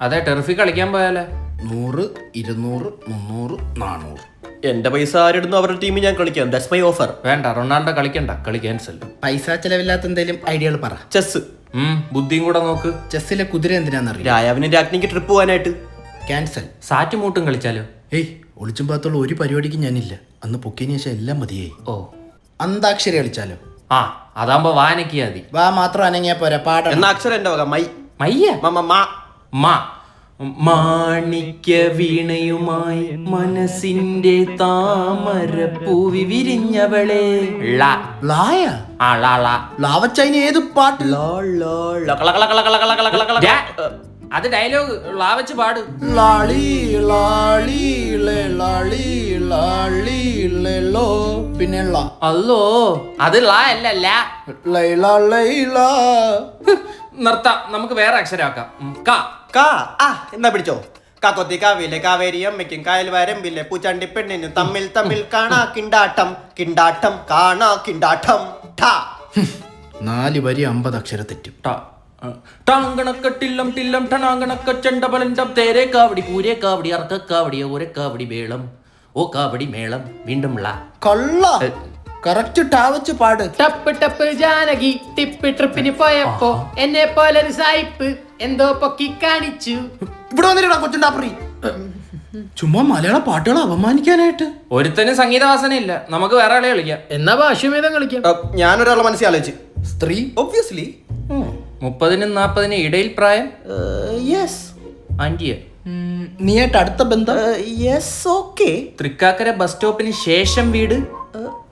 അതെ ടെർഫി കളിക്കാൻ പോയാലേ? നൂറ് ഇരുന്നൂറ് മുന്നൂറ് നാനൂറ്. എന്റെ പൈസ ആരിടുന്നു അവരുടെ ടീമിൽ ഞാൻ കളിക്കാം. ദാറ്റ്സ് മൈ ഓഫർ വേണ്ട റൊണാൾഡോ കളിക്കണ്ട. കളി ക്യാൻസൽ പൈസ ചെലവില്ലാത്ത എന്തെങ്കിലും ഐഡിയകൾ പറ. ചെസ് ഉം ബുദ്ധിയും കൂടെ നോക്ക്. ചെസ്സിലെ കുതിര എന്തിനാന്നറിയാം രായാവിനും രാജ്ഞിക്ക് ട്രിപ്പ് പോകാനായിട്ട്. ക്യാൻസൽ സാറ്റ് മൂട്ടും കളിച്ചാലോ? ഏയ് ഒളിച്ചും പാത്തുള്ള ഒരു പരിപാടിക്കും ഞാനില്ല. അന്ന് പൊക്കിയതിന് ശേഷം എല്ലാം മതിയായി. ഓ. അന്താക്ഷരി കളിച്ചാലോ? ആ അതാകുമ്പോ വാനക്കിയാ മതി. വാ മാത്രം അനങ്ങിയാ പോരാ പാടണം. എന്ന അക്ഷരം എന്റെ വക? മൈ. മയ്യ? മ, മ, മ. മാ. മാണിക്യ വീണയുമായി മനസ്സിന്റെ താമരപ്പൂവി വിരിഞ്ഞവളെ. ഏത് പാട്ട്? അത് ഡയലോഗ് ലാവച്ച് പാട്. ലാളി ലാളി ലാളി ലാളി ലോ പിന്നെ അല്ലോ. അത് ലാ. അല്ല ലൈല ലൈല നിർത്താം. നമുക്ക് വേറെ അക്ഷരാക്കാം ഉം, ക. കാ. ആ എന്നാ പിടിച്ചോ. കാക്കൊത്തി കാവിലെ കാവേരി അമ്മയ്ക്കും കായൽ വരമ്പിലെ പൂച്ചാണ്ടി പെണ്ണിനും തമ്മിൽ തമ്മിൽ കാണാ കിണ്ടാട്ടം. കിണ്ടാട്ടം കാണാ കിണ്ടാട്ടം. ഠാ. നാല് വരി അമ്പത് അക്ഷര തെറ്റും ട. ആ. ടില്ലം ടില്ലം ടണാങ്കണക്ക ചെണ്ടപലണ്ടം തേരെ കാവടി പൂരെ കാവടി അർക്ക കാവടി ഓരെ കാവടി മേളം. ഓ കാവടി മേളം. വീണ്ടും ള. കള്ള. കറക്റ്റ് ടാവച്ച് പാട്. ടപ്പ് ടപ്പ് ജാനകി ടിപ്പ് ട്രിപ്പിന് പോയപ്പോ എന്നെ പോലെ ഒരു സായിപ്പ് എന്തോ പൊക്കി കാണിച്ചു. ഇവിടെ വന്നിട്ടാ കൊച്ചുണ്ടാപ്പറി ചുമ്മാ മലയാള പാട്ടുകൾ അപമാനിക്കാനായിട്ട്. ഒരുത്തനും സംഗീതവാസന ഇല്ല. നമുക്ക് വേറെ ആളെ കളിക്കാം. എന്നാ ഭാഷ്യമേതം കളിക്കാം. ഞാനൊരാളെ മനസ്സിൽ ആലോചിച്ച്. സ്ത്രീ? ഒബ്വിയസ്ലി മുപ്പതിനും നാപ്പതിനും ഇടയിൽ പ്രായം? യെസ് ആന്റിയ നീയായിട്ട് അടുത്ത ബന്ധം? യെസ് ഓക്കെ തൃക്കാക്കര ബസ് സ്റ്റോപ്പിന് ശേഷം വീട്?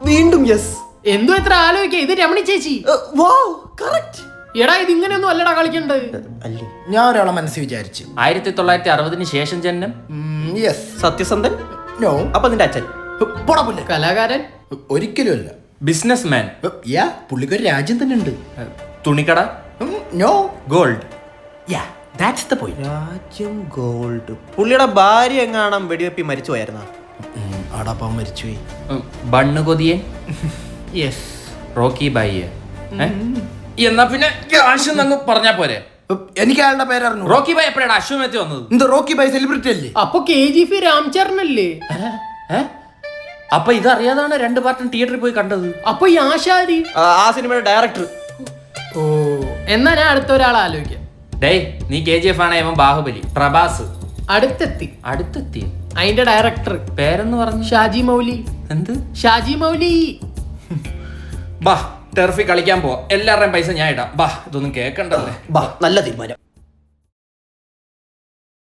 വീണ്ടും യെസ് എന്തോ എത്ര ആലോചിക്കുക ഇത് രമണി ചേച്ചി. വാവ് കറക്റ്റ് എടാ ഇത് ഇങ്ങനെയൊന്നും അല്ലടാ കളിക്കണ്ടത്. അല്ലേ? ഞാൻ ഒരാളെ മനസ്സിൽ വിചാരിച്ചു. ആയിരത്തി തൊള്ളായിരത്തി അറുപതിന് ശേഷം ജനനം യെസ് സത്യസന്ധൻ? നോ അപ്പൊ നിന്റെ അച്ഛൻ? പോടാ പുല്ലേ കലാകാരൻ? ഒരിക്കലും അല്ല. ബിസിനസ് മാൻ യാ പുള്ളിക്കൊരു രാജ്യം തന്നെ ഉണ്ട്. തുണിക്കട? No gold yeah that's the point രാജ്യം ഗോൾഡ് പുള്ളിയുടെ ഭാര്യ എങ്ങാണം വെടിവെപ്പി മരിച്ചു പോയായിരുന്ന? ആടാപ്പാവൻ മരിച്ചുപോയി. ബണ്ണ് കൊതിയൻ യെസ് റോക്കി ബൈയെ എന്നാ പിന്നെ കാശ് അങ്ങ് പറഞ്ഞാ പോരെ. എനിക്ക് അയാളുടെ പേരറിഞ്ഞു റോക്കി ബൈ എപ്പോഴാണ് അശ്വമേത്തി വന്നത്? എന്ത് റോക്കി ബൈ സെലിബ്രിറ്റി അല്ലേ? അപ്പൊ കെ ജി ഫി രാംചരണല്ലേ? അപ്പൊ ഇതറിയാതാണ് രണ്ട് പാർട്ടും തിയേറ്ററിൽ പോയി കണ്ടത്? അപ്പൊ ഈ ആശാരി? ആ സിനിമയുടെ ഡയറക്ടർ ഓ. എന്നാ ഞാൻ അടുത്ത ഒരാൾ ആലോചിക്കാം. ഡേ നീ കെ ജി എഫ് ആണ് ഇവൻ ബാഹുബലി. പ്രഭാസ്. അടുത്തെത്തി. അടുത്തെത്തി. അതിന്റെ ഡയറക്ടർ പേരെന്ന് പറഞ്ഞു? ഷാജി മൗലി. എന്ത്? ഷാജി മൗലി. ബാ ടെർഫി കളിക്കാൻ പോവാ. എല്ലാവരുടെയും പൈസ ഞാൻ ഇടാം. ബാ ഇതൊന്നും കേക്കണ്ടല്ലേ? ബാ നല്ല തീരുമാനം.